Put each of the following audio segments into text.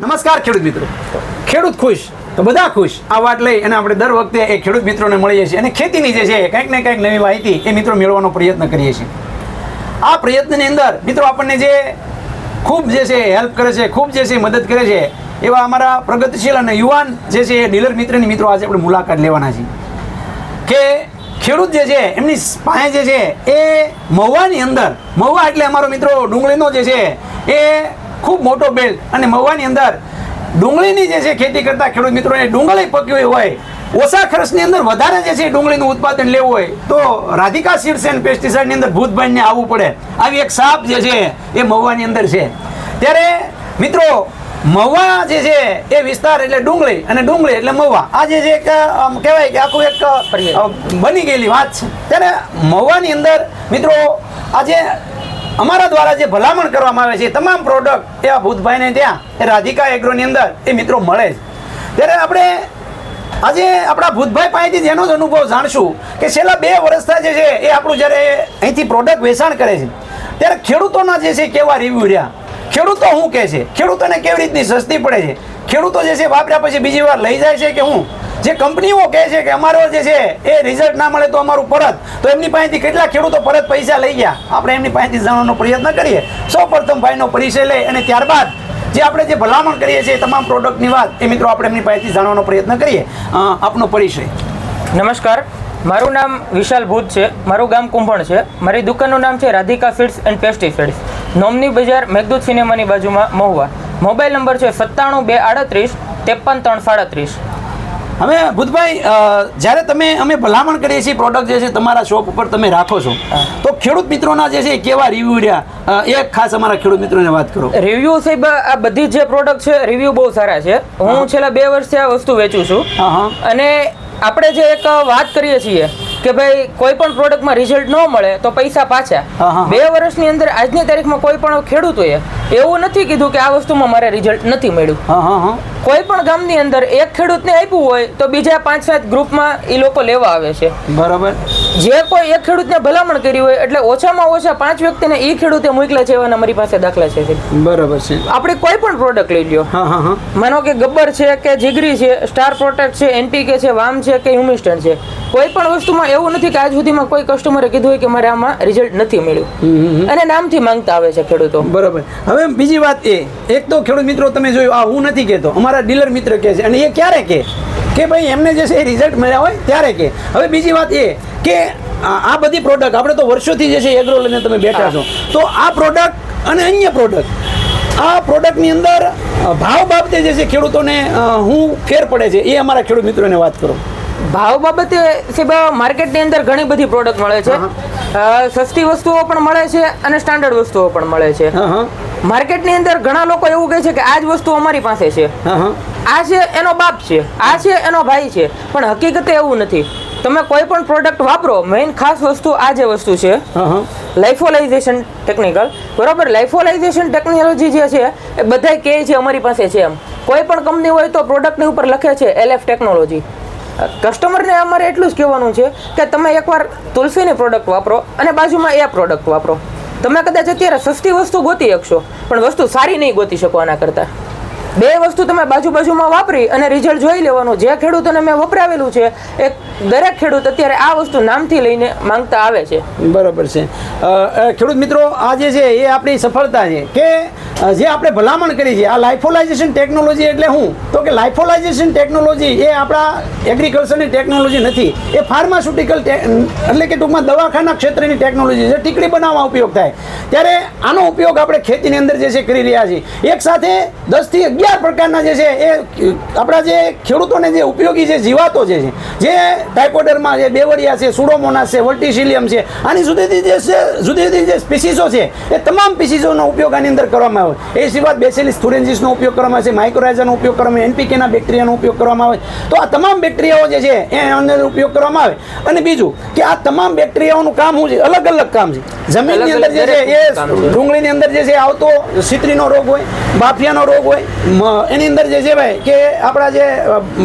નમસ્કાર ખેડૂત મિત્રો. ખેડૂત ખુશ તો બધા ખુશ. આ વાત લઈ અને આપણે દર વખતે એ ખેડૂત મિત્રોને મળીએ છીએ. અને ખેતીની જે છે કંઈક ને કંઈક નવી માહિતી એ મિત્રો મેળવવાનો પ્રયત્ન કરીએ છીએ. આ પ્રયત્નની અંદર મિત્રો આપણને જે ખૂબ જે છે હેલ્પ કરે છે ખૂબ જે છે મદદ કરે છે એવા અમારા પ્રગતિશીલ અને યુવાન જે છે એ ડીલર મિત્રની મિત્રો આજે આપણે મુલાકાત લેવાના છીએ. કે ખેડૂત જે છે એમની પાસે જે છે એ મહુવાની અંદર મહુવા એટલે અમારો મિત્રો ડુંગળીનો જે છે એ ખૂબ મોટો બેલ્ટ અને મહુવાની અંદર ડુંગળીની જે છે ખેતી કરતા ખેડૂત મિત્રોને ડુંગળી પકવી હોય ઓછા ખર્ચની અંદર વધારે જે છે ડુંગળીનું ઉત્પાદન લેવું હોય તો રાધિકા સીડ્સ એન્ડ પેસ્ટિસાઇડની અંદર ભૂતભાઈને આવવું પડે. આવી એક સાપ જે છે એ મહુવાની અંદર છે. ત્યારે મિત્રો મહુવા જે છે એ વિસ્તાર એટલે ડુંગળી અને ડુંગળી એટલે મહુવા. આ જે છે એક આમ કહેવાય કે આખું એક બની ગયેલી વાત છે. ત્યારે મહુવાની અંદર મિત્રો આજે અમારા દ્વારા જે ભલામણ કરવામાં આવે છે તમામ પ્રોડક્ટ એવા ભૂતભાઈને ત્યાં, એ રાધિકા એગ્રોની અંદર, એ મિત્રો મળે છે. ત્યારે આપણે આજે આપણા ભૂતભાઈ પાસેથી જેનો જ અનુભવ જાણશું કે છેલ્લા બે વર્ષથી જે છે, એ આપણું જ્યારે અહીંથી પ્રોડક્ટ વેચાણ કરે છે, ત્યારે ખેડૂતોના જે છે, કેવા રિવ્યુ રહ્યા? ખેડૂતો શું કહે છે? ખેડૂતોને કેવી રીતની સસ્તી પડે છે? ખેડૂતો જે છે, વાપર્યા પછી બીજી વાર લઈ જાય છે કે હું? જે કંપનીઓ કહે છે કે અમારો જે છે એ રિઝલ્ટ ના મળે તો અમારું પરત તો એમની પાસેથી કેટલા ખેડૂતો પરત પૈસા લઈ ગયા? આપણે એમની પાસેથી જાણવાનો પ્રયત્ન કરીએ. સૌ પ્રથમ ભાઈનો પરિચય લઈ અને ત્યારબાદ જે આપણે જે ભલામણ કરીએ છીએ તમામ પ્રોડક્ટની વાત એ મિત્રો આપણે એમની પાસેથી જાણવાનો પ્રયત્ન કરીએ. આપનો પરિચય. નમસ્કાર. મારું નામ વિશાલ ભૂત છે. મારું ગામ કુંભણ છે. મારી દુકાનનું નામ છે રાધિકા ફીડ્સ એન્ડ પેસ્ટિસાઇડ્સ નોમની બજાર મેઘદૂત સિનેમાની બાજુમાં મહુવા. મોબાઈલ નંબર છે સત્તાણું બે આડત્રીસ, ત્રેપન ત્રણ સાડત્રીસ. હવે ભૂતભાઈ જ્યારે તમે અમે ભલામણ કરીએ છીએ પ્રોડક્ટ જે છે તમારા શોપ ઉપર તમે રાખો છો તો ખેડૂત મિત્રોના જે છે કેવા રિવ્યુ રહ્યા? એ ખાસ અમારા ખેડૂત મિત્રોને વાત કરો. રિવ્યુ સાહેબ આ બધી જે પ્રોડક્ટ છે રિવ્યુ બહુ સારા છે. હું છેલ્લા બે વર્ષથી આ વસ્તુ વેચું છું. અને આપણે જે એક વાત કરીએ છીએ કે ભાઈ કોઈ પણ પ્રોડક્ટમાં રિઝલ્ટ ન મળે તો પૈસા પાછા. બે વર્ષની અંદર આજની તારીખમાં કોઈ પણ ખેડૂતોએ એવું નથી કીધું કે આ વસ્તુમાં મારે રિઝલ્ટ નથી મળ્યું. કોઈ પણ ગામની અંદર એક ખેડૂતને આપ્યું હોય તો બીજા પાંચ સાત ગ્રુપમાં એ લોકો લેવા આવે છે. બરાબર. જે કોઈ એક ખેડૂતને ભલામણ કરી હોય એટલે ઓછામાં ઓછા પાંચ વ્યક્તિને એ ખેડૂતે મોકલ્યા છે એવાના મારી પાસે દાખલા છે બરાબર છે. આપણે કોઈ પણ પ્રોડક્ટ લઈ લ્યો. હા હા હા. માનો કે ગબ્બર છે કે જીગરી છે સ્ટાર પ્રોટેક્ટ છે એનપીકે છે વામ છે કે હ્યુમિસ્ટન છે કોઈ પણ વસ્તુમાં એવું નથી કે આજ સુધીમાં કોઈ કસ્ટમરે કીધું હોય કે મારે આમાં રિઝલ્ટ નથી મળ્યું. અને નામથી માંગતા આવે છે ખેડૂતો. બરાબર. હવે બીજી વાત એ એક તો ખેડૂત મિત્રો તમે જોયું આ હું નથી કહેતો અમારા ડીલર મિત્ર કહે છે અને એ ક્યારે કહે? કે ભાઈ એમને જે છે એ રિઝલ્ટ મળ્યા હોય ત્યારે કે હવે બીજી વાત એ કે આ બધી પ્રોડક્ટ આપણે તો વર્ષોથી જે છે એગ્રો લઈને તમે બેઠા છો. તો આ પ્રોડક્ટ અને અન્ય પ્રોડક્ટ આ પ્રોડક્ટની અંદર ભાવ બાબતે જે છે ખેડૂતોને હું ફેર પડે છે એ અમારા ખેડૂત મિત્રોને વાત કરો. ભાવ બાબતે સાહેબ માર્કેટની અંદર ઘણી બધી પ્રોડક્ટ મળે છે. સસ્તી વસ્તુઓ પણ મળે છે અને સ્ટાન્ડર્ડ વસ્તુઓ પણ મળે છે. માર્કેટની અંદર ઘણા લોકો એવું કહે છે કે આ જ વસ્તુ અમારી પાસે છે. આ છે એનો બાપ છે. આ છે એનો ભાઈ છે. પણ હકીકતે એવું નથી. તમે કોઈ પણ પ્રોડક્ટ વાપરો મેઇન ખાસ વસ્તુ આ જે વસ્તુ છે લાઇફોલાઇઝેશન ટેકનિકલ બરાબર? લાઇફોલાઇઝેશન ટેકનોલોજી જે છે એ બધાય કહે છે અમારી પાસે છે એમ. કોઈ પણ કંપની હોય તો પ્રોડક્ટની ઉપર લખે છે એલએફ ટેકનોલોજી કસ્ટમરને અમારે એટલું જ કહેવાનું છે કે તમે એકવાર તુલસીની પ્રોડક્ટ વાપરો અને બાજુમાં એ પ્રોડક્ટ વાપરો. તમે કદાચ અત્યારે સસ્તી વસ્તુ ગોતી શકશો પણ વસ્તુ સારી નહીં ગોતી શકો આના કરતાં. બે વસ્તુ તમે બાજુ બાજુમાં વાપરી અને રિઝલ્ટ જોઈ લેવાનું. જે ખેડૂતોને મેં વપરાવેલું છે, એ દરેક ખેડૂત અત્યારે આ વસ્તુ નામથી લઈને માંગતા આવે છે. બરાબર છે. ખેડૂત મિત્રો, આ જે છે, એ આપણી સફળતા છે કે જે આપણે ભલામણ કરી છે, આ લાઇફોલાઇઝેશન ટેકનોલોજી એટલે શું તો કે લાઇફોલાઇઝેશન ટેકનોલોજી એ આપણા એગ્રીકલ્ચરની ટેકનોલોજી નથી. એ ફાર્માસ્યુટિકલ એટલે કે ટૂંકમાં દવાખાના ક્ષેત્રની ટેકનોલોજી છે ટીકડી બનાવવા ઉપયોગ થાય. ત્યારે આનો ઉપયોગ આપણે ખેતીની અંદર જે છે, કરી રહ્યા છીએ. એક સાથે દસથી અગિયાર પ્રકારના જે છે એ આપણા જે ખેડૂતોને જે ઉપયોગી જે જીવાતો જે છે જે ટાઇકોડરમાં છે બેવડિયા છે સુડોમોનાસ છે વર્ટિસિલિયમ છે આની જુદી જે છે જુદી જુદી જે સ્પીસીસો છે એ તમામ સ્પીસીસોનો ઉપયોગ આની અંદર કરવામાં આવે. એ સિવાય બેસેલિસ થુરેન્જીસનો ઉપયોગ કરવામાં આવે છે માઇક્રોરાઇઝાનો ઉપયોગ કરવામાં આવે એનપીકેના બેક્ટેરિયાનો ઉપયોગ કરવામાં આવે. તો આ તમામ બેક્ટેરિયાઓ જે છે એ અંદર ઉપયોગ કરવામાં આવે. અને બીજું કે આ તમામ બેક્ટેરિયાઓનું કામ શું છે? અલગ અલગ કામ છે. જમીનની અંદર જે છે એ ડુંગળીની અંદર જે છે આવતો સિત્રીનો રોગ હોય બાફિયાનો રોગ હોય એની અંદર જે છે ભાઈ, કે આપણા જે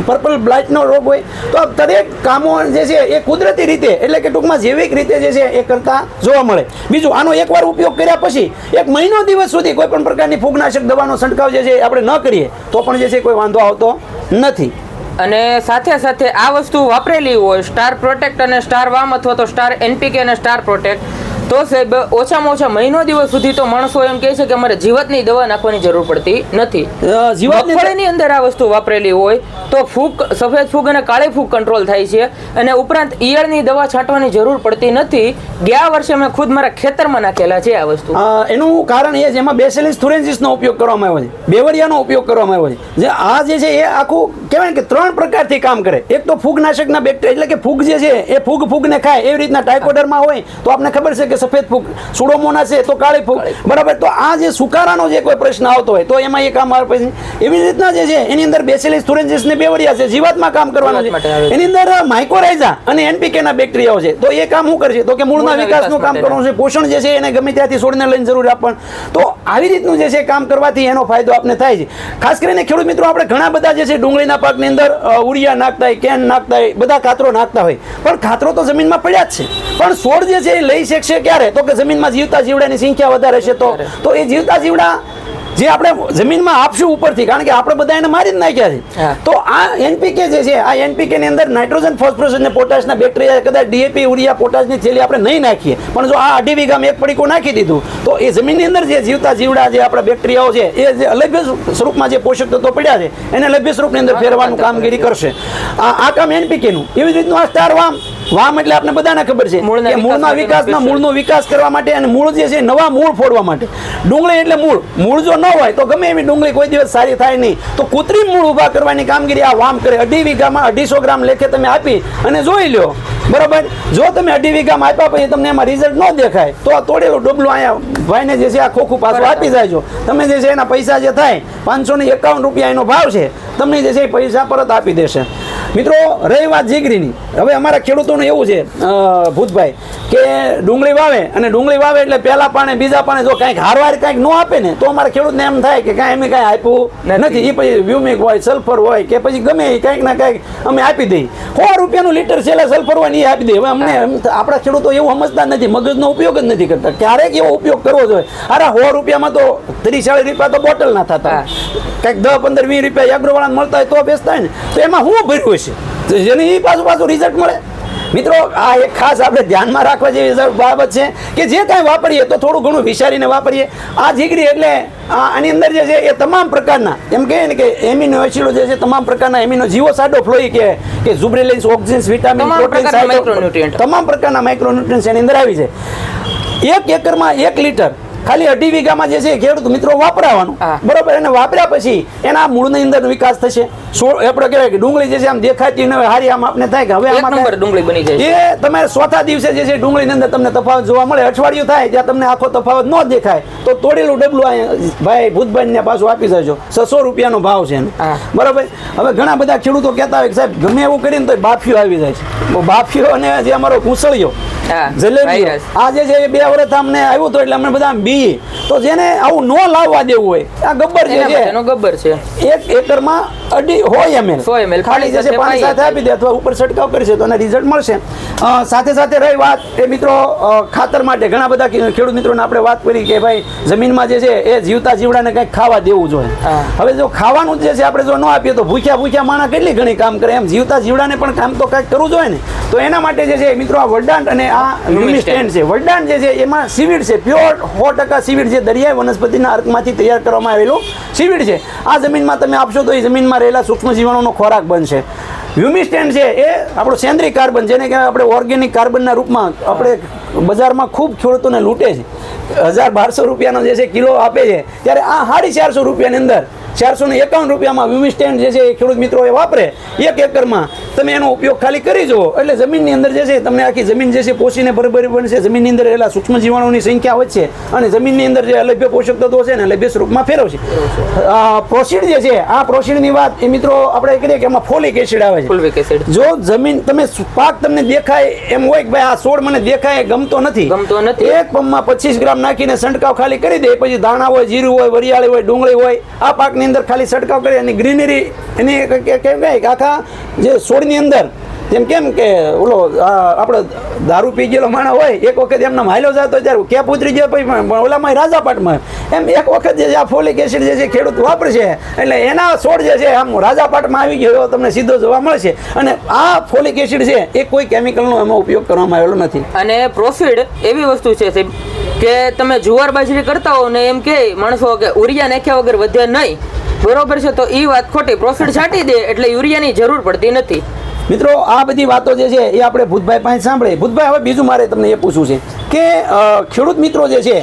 પર્પલ બ્લાઇટનો રોગ હોય, તો આ દરેક કામો જે છે એ કુદરતી રીતે, એટલે કે ટૂંકમાં જૈવિક રીતે જે છે એ કરતા જોવા મળે. બીજું, આનો એકવાર ઉપયોગ કર્યા પછી, એક મહિનો દિવસ સુધી કોઈ પણ પ્રકારની ફૂગનાશક દવાનો છંટકાવ જે છે આપણે ન કરીએ, તો પણ જે છે કોઈ વાંધો આવતો નથી. અને સાથે સાથે આ વસ્તુ વાપરેલી હોય સ્ટાર પ્રોટેક્ટ અને સ્ટાર વામ અથવા તો સ્ટાર એનપીકે અને સ્ટાર પ્રોટેક્ટ તો સાહેબ ઓછામાં ઓછા મહિનો દિવસ સુધી તો માણસો એમ કહે છે કે અમારે જીવતની દવા નાખવાની જરૂર પડતી નથી. મગફળીની અંદર આ વસ્તુ વાપરેલી હોય તો ફૂગ સફેદ ફૂગ અને કાળી ફૂગ કંટ્રોલ થાય છે અને ઉપરાંત ઈયળની દવા છાંટવાની જરૂર પડતી નથી. ગયા વર્ષે મેં ખુદ મારા ખેતરમાં નાખેલા છે આ વસ્તુ. એનું કારણ એ છે એમાં બેસેલિસ થુરેન્સિસનો ઉપયોગ કરવામાં આવ્યો છે. બેવરિયાનો ઉપયોગ કરવામાં આવ્યો છે. જે આ જે છે એ આખું કહેવાય કે ત્રણ પ્રકારથી કામ કરે. એક તો ફૂગનાશકના બેક્ટેરિયા એટલે કે ફૂગ જે છે એ ફૂગ ફૂગને ખાય. એવી રીતના ટાઇકોડરમાં હોય તો આપણને ખબર છે કે સફેદ ફૂગ સુડોમોના છે તો કાળી ફૂગ. બરાબર તો આ જે સુકારાનો જે કોઈ પ્રશ્ન આવતો હોય તો એમાં એ કામ આવે પછી એવી રીતના જે છે એની અંદર બેસેલી થુરેન્સિસ ને બેવરિયા છે જીવાતમાં કામ કરવાનું છે. એની અંદર માઇકોરાઇઝા અને એનપીકે ના બેક્ટેરિયાઓ છે. તો એ કામ શું કરશે? તો કે મૂળના વિકાસનું કામ કરવાનું છે. પોષણ જે છે એને ગમે ત્યાંથી છોડને લઈને જરૂર આપણ. તો આવી રીતનું જે છે કામ કરવાથી એનો ફાયદો આપને થાય છે. ખાસ કરીને ખેડૂત મિત્રો આપણે ઘણા બધા જે છે ડુંગળીના પાકની અંદર ઉડિયા નાખતા હોય કેન નાખતા હોય બધા ખાતરો નાખતા હોય. પણ ખાતરો તો જમીનમાં પડ્યા જ છે. પણ છોડ જે છે એ લઈ શકશે ક્યારે? તો કે જમીનમાં જીવતા જીવડાની સંખ્યા વધારે છે તો. તો એ જીવતા જીવડા જે આપણે જમીનમાં આપશું ઉપરથી કારણ કે આપણે બધા એને મારી જ નાખ્યા છે. તો આ એનપીકે જે છે આ એનપીકે ની અંદર નાઇટ્રોજન ફોસ્ફરસ અને પોટાશના બેક્ટેરિયા કદાચ ડીએપી યુરિયા પોટાશની થેલી આપણે નહીં નાખીએ. પણ જો આ અઢી વીઘામાં એક પડીકું નાખી દીધું તો એ જમીનની અંદર જે જીવતા જીવડા જે આપણા બેક્ટેરિયાઓ છે એ જે અલભ્ય સ્વરૂપમાં જે પોષક તત્વો પડ્યા છે એને લભ્ય સ્વરૂપની અંદર ફેરવાનું કામગીરી કરશે. આ કામ એનપીકે નું. એવી રીતનું આ સ્ટાર વામ. વામ એટલે આપણે બધાને ખબર છે મૂળના કે મૂળના વિકાસના મૂળનો વિકાસ કરવા માટે અને મૂળ જે છે નવા મૂળ ફોડવા માટે. ડુંગળી એટલે મૂળ. મૂળ જો ન હોય તો ગમે એવી ડુંગળી કોઈ દિવસ સારી થાય નહીં. તો કૃત્રિમ મૂળ ઊભા કરવાની કામગીરી આ વામ કરે. અઢી વીઘામાં અઢીસો ગ્રામ લેખે તમે આપી અને જોઈ લ્યો. બરાબર? જો તમે અઢી વીઘામાં આપ્યા પછી તમને એમાં રિઝલ્ટ ન દેખાય તો આ તોડેલું ડબલું અહીંયા ભાઈને જે છે આ ખોખું પાછું આપી જાયજો તમે જે છે એના પૈસા જે થાય પાંચસો ને એકાવન રૂપિયા એનો ભાવ છે તમને જે છે એ પૈસા પરત આપી દેશે. મિત્રો રહી વાત જીગરીની. હવે અમારા ખેડૂતોનું એવું છે ભૂતભાઈ કે ડુંગળી વાવે અને ડુંગળી વાવે એટલે પહેલા પાણે બીજા પાણે જો કાંઈક હારવાર કાંઈક ન આપે ને તો અમારા ખેડૂતને એમ થાય કે કાંઈ અમે કાંઈ આપ્યું નથી. એ પછી વ્યુમિક હોય સલ્ફર હોય કે પછી ગમે એ કાંઈક ના કાંઈક અમે આપી દઈએ. સો રૂપિયાનું લીટર છેલ્લે સલ્ફર હોય ને એ આપી દઈએ. હવે અમને આપણા ખેડૂતો એવું સમજતા નથી મગજનો ઉપયોગ જ નથી કરતા. ક્યારેક એવો ઉપયોગ કરવો જોઈએ. અરે સો રૂપિયામાં તો ત્રીસ ચાલીસ રૂપિયા તો બોટલ ના થતા. કાંઈક કંઈક દસ પંદર વીસ રૂપિયા એગ્રોવાળાને મળતા હોય તો બેસતા હોય ને. તો એમાં હું ભર્યું છે તો જેને એ પાછું પાછું રિઝલ્ટ મળે. મિત્રો આ એક ખાસ આપણે ધ્યાનમાં રાખવા જેવી બાબત છે કે જે કાંઈ વાપરીએ તો થોડું ઘણું વિચારીને વાપરીએ. આ જીગરી એટલે આની અંદર જે છે એ તમામ પ્રકારના એમ કહે ને કે એમિનો એસિડો જે છે તમામ પ્રકારના એમિનો જીવો સાડો ફ્લોઈ કે કે ઝુબ્રેલિન્સ ઓક્સિન્સ વિટામિન પ્રોટીન તમામ પ્રકારના માઇક્રોન્યુટ્રન્સ એની અંદર આવી છે. એક એકરમાં એક લીટર ખાલી અઢી વીઘામાં જે છે ખેડૂત મિત્રો વાપરાવાનું. બરોબર એને વાપર્યા પછી એના મૂળની અંદર વિકાસ થશે. આપણે કહેવાય કે ડુંગળી જે છે આમ દેખાતી ને હારી આમ આપણે થાય કે હવે આમાં ડુંગળી બની જાય એ તમે ચોથા દિવસે જે છે ડુંગળીની અંદર તમને તફાવત જોવા મળે અઠવાડિયું થાય ત્યાં તમને આખો તફાવત ન દેખાય તો તોડેલું ડબલું ભાઈ ભૂતભાઈ ને પાછું આપી જજો છસો રૂપિયાનો ભાવ છે બરાબર? હવે ઘણા બધા ખેડૂતો કહેતા હોય કે સાહેબ ગમે એવું કરીને તો બાફીઓ આવી જાય છે. બાફીઓ અને જે અમારો હા, આ જે છે એ બે વર્ષ અમને આવ્યું હતું એટલે અમને બધા આમ બી તો જેને આવું નો લાવવા દેવું હોય આ ગબ્બર જે છે એનો ગબ્બર છે. એક એકરમાં અઢી હોય એમએલ 100 ml ખાલી જશે પાણી સાથે આપી દે અથવા ઉપર છંટકાવ કરશે તો એને રિઝલ્ટ મળશે. સાથે સાથે રહી વાત એ મિત્રો ખાતર માટે ઘણા બધા ખેડૂત મિત્રોને આપણે વાત કરી કે ભાઈ જમીનમાં જે છે એ જીવતા જીવડાને કંઈક ખાવા દેવું જોઈએ. હવે જો ખાવાનું જે છે આપણે જો ન આપીએ તો ભૂખ્યા ભૂખ્યા માણા કેટલી ઘણી કામ કરે એમ. જીવતા જીવડાને પણ કામ તો કંઈક કરવું જોઈએ ને. તો એના માટે જે છે મિત્રો આ વરદાન અને આ યુનિસ્ટેન્ડ સ્ટેન્ડ છે. વરદાન જે છે એમાં સિવિડ છે. પ્યોર સો ટકા સીવીડ છે દરિયાઈ વનસ્પતિના અર્કમાંથી તૈયાર કરવામાં આવેલું સીવીડ છે. આ જમીનમાં તમે આપશો તો એ જમીનમાં રહેલા સૂક્ષ્મ જીવાણુનો ખોરાક બનશે. હ્યુમિસ્ટેન્ડ છે એ આપણો સેન્દ્રિય કાર્બન, જેને કહેવાય આપણે ઓર્ગેનિક કાર્બનના રૂપમાં આપણે બજારમાં ખૂબ ખેડૂતોને લૂંટે છે. હજાર બારસો રૂપિયાનો જે છે કિલો આપે છે. ત્યારે આ સાડી ચારસો રૂપિયાની અંદર, ચારસો ને એકાવન રૂપિયામાં વ્યુમિસ્ટેન્ડ જે છે એ ખેડૂત મિત્રો એ વાપરે. એક એકરમાં તમે એનો ઉપયોગ ખાલી કરી જુઓ. એટલે જમીનની અંદર જે છે તમને આખી જમીન જે છે પોષીને ભરભરી બનશે. જમીનની અંદર રહેલા સૂક્ષ્મ જીવાણુની સંખ્યા વધશે અને જમીનની અંદર જે અલભ્ય પોષક તત્વો છે ને અલભ્ય સ્વરૂપમાં ફેરવશે. પ્રોસીડ જે છે આ પ્રોસીડની વાત એ મિત્રો આપણે કરીએ કે એમાં ફોલિક એસિડ આવે છે. જો જમીન તમે પાક તમને દેખાય એમ હોય કે ભાઈ આ છોડ મને દેખાય ગમતો નથી. ગમતો નથી. એક પંપમાં પચીસ ગ્રામ નાખીને છંટકાવ ખાલી કરી દે પછી ધાણા હોય જીરું હોય વરિયાળી હોય ડુંગળી હોય આ પાકની અંદર ખાલી છંટકાવ કરી અને ગ્રીનરી એની કેમ કહે આખા જે છોડની અંદર. જેમ કેમ કે, ઓલો આપણે દારૂ પી ગયેલો માણસ હોય, એક વખત એમને હાલ્યો જતો ત્યારે પુતરી જાય પછી, પણ ઓલામાં રાજાપાટમાં. એમ એક વખત જે આ ફોલિક એસિડ જે છે ખેડૂત વાપરશે, એટલે એના છોડ જે છે આમ રાજાપાટમાં આવી ગયો એવો તમને સીધો જોવા મળશે. અને આ ફોલિક એસિડ છે એ કોઈ કેમિકલનો એમાં ઉપયોગ કરવામાં આવેલો નથી. અને પ્રોફિટ એવી વસ્તુ છે સાહેબ, કે તમે જુવાર બાજરી કરતા હો ને એમ કે માણસો કે, ઉરિયા નાખ્યા વગર વધે નહીં. બરોબર છે તો એ વાત ખોટી. પ્રોફિટ છાંટી દે એટલે યુરિયાની જરૂર પડતી નથી. મિત્રો આ બધી વાતો જે છે એ આપણે ભૂતભાઈ પાસે સાંભળે. ભૂતભાઈ હવે બીજું મારે તમને એ પૂછવું છે કે ખેડૂત મિત્રો જે છે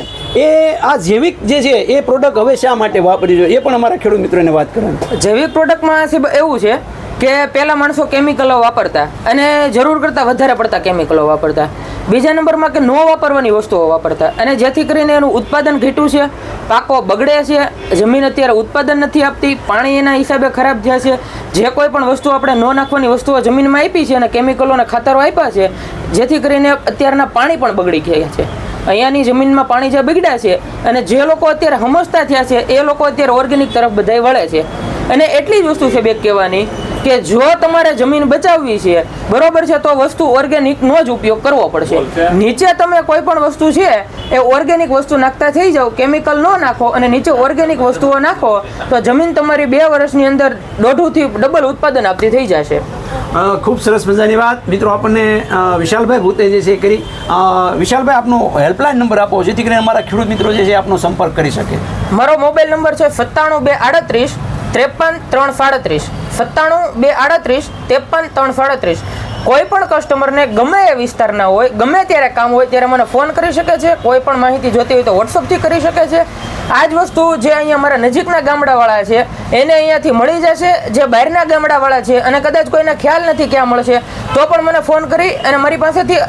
એ આ જૈવિક જે છે એ પ્રોડક્ટ હવે શા માટે વાપરી જોઈએ એ પણ અમારા ખેડૂત મિત્રોને વાત કરવાની. જૈવિક પ્રોડક્ટમાં એવું છે કે પહેલા માણસો કેમિકલો વાપરતા અને જરૂર કરતાં વધારે પડતા કેમિકલો વાપરતા. બીજા નંબરમાં કે ન વાપરવાની વસ્તુઓ વાપરતા. અને જેથી કરીને એનું ઉત્પાદન ઘટ્યું છે, પાકો બગડે છે, જમીન અત્યારે ઉત્પાદન નથી આપતી, પાણી એના હિસાબે ખરાબ થયા છે. જે કોઈ પણ વસ્તુ આપણે ન નાખવાની વસ્તુઓ જમીનમાં આપી છે અને કેમિકલો અને ખાતરો આપ્યા છે, જેથી કરીને અત્યારના પાણી પણ બગડી ગયા છે. અહીંયાની જમીનમાં પાણી જે બગડ્યા છે અને જે લોકો અત્યારે સમજતા થયા છે, એ લોકો અત્યારે ઓર્ગેનિક તરફ બધાય વળે છે. અને એટલી જ વસ્તુ છે બેગ કહેવાની કે જો તમારે જમીન બચાવવી છે બરોબર છે તો વસ્તુ ઓર્ગેનિકનો જ ઉપયોગ કરવો પડશે. નીચે તમે કોઈ પણ વસ્તુ છે એ ઓર્ગેનિક વસ્તુ નાખતા થઈ જાઓ કેમિકલ ન નાખો અને નીચે ઓર્ગેનિક વસ્તુઓ નાખો તો જમીન તમારી બે વર્ષની અંદર દોઢુંથી ડબલ ઉત્પાદન આપતી થઈ જશે. ખૂબ સરસ મજાની વાત. મિત્રો આપણને વિશાલભાઈ ભૂતે જે છે એ કરી વિશાલભાઈ આપનો હેલ્પલાઇન નંબર આપો જેથી કરીને અમારા ખેડૂત મિત્રો જે છે આપનો સંપર્ક કરી શકે. મારો મોબાઈલ નંબર છે સત્તાણું બે આડત્રીસ ત્રેપન ત્રણ સાડત્રીસ. સત્તાણું બે આડત્રીસ, ત્રેપન ત્રણ સાડત્રીસ. કોઈ પણ કસ્ટમરને ગમે એ વિસ્તારના હોય, ગમે ત્યારે કામ હોય ત્યારે મને ફોન કરી શકે છે. કોઈ પણ માહિતી જોતી હોય તો વોટ્સઅપથી કરી શકે છે. આ જ વસ્તુ જે અહીંયા મારા નજીકના ગામડાવાળા છે, એને અહીંયાથી મળી જશે. જે બહારના ગામડાવાળા છે, અને કદાચ કોઈને ખ્યાલ નથી ક્યાં મળશે, તો પણ મને ફોન કરી અને મારી પાસેથી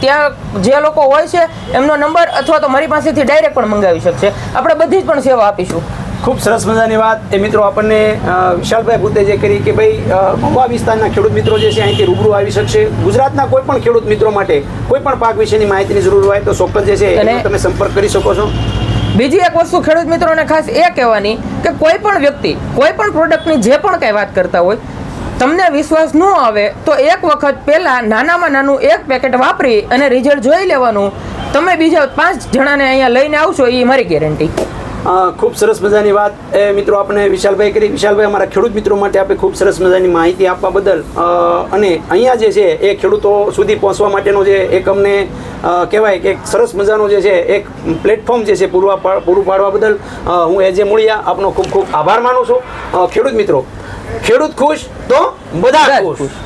ત્યાં જે લોકો હોય છે, એમનો નંબર અથવા તો મારી પાસેથી ડાયરેક્ટ પણ મંગાવી શકશે. આપણે બધી જ પણ સેવા આપીશું. ખૂબ સરસ મજાની વાત. એ મિત્રો આપણને વિશાલભાઈ ભૂતે જે કરી કે ભાઈ ગોવા વિસ્તારના ખેડૂત મિત્રો જે છે અહીંથી રૂબરૂ આવી શકશે. ગુજરાતના કોઈ પણ ખેડૂત મિત્રો માટે કોઈ પણ પાક વિશેની માહિતીની જરૂર હોય તો ચોક્કસ જે છે એને તમે સંપર્ક કરી શકો છો. બીજી એક વસ્તુ ખેડૂત મિત્રોને ખાસ એ કહેવાની કે કોઈ પણ વ્યક્તિ કોઈ પણ પ્રોડક્ટની જે પણ કંઈ વાત કરતા હોય તમને વિશ્વાસ ન આવે તો એક વખત પહેલાં નાનામાં નાનું એક પેકેટ વાપરી અને રિઝલ્ટ જોઈ લેવાનું. તમે બીજા પાંચ જણાને અહીંયા લઈને આવશો એ મારી ગેરંટી ખૂબ સરસ મજાની વાત. એ મિત્રો આપણે વિશાલભાઈ કરી. વિશાલભાઈ અમારા ખેડૂત મિત્રો માટે આપણે ખૂબ સરસ મજાની માહિતી આપવા બદલ અને અહીંયા જે છે એ ખેડૂતો સુધી પહોંચવા માટેનો જે એક અમને કહેવાય કે એક સરસ મજાનો જે છે એક પ્લેટફોર્મ જે છે પૂરવા પૂરું પાડવા બદલ હું એજે મૂળિયા આપનો ખૂબ ખૂબ આભાર માનું છું. ખેડૂત મિત્રો ખેડૂત ખુશ તો બધા ખુશ.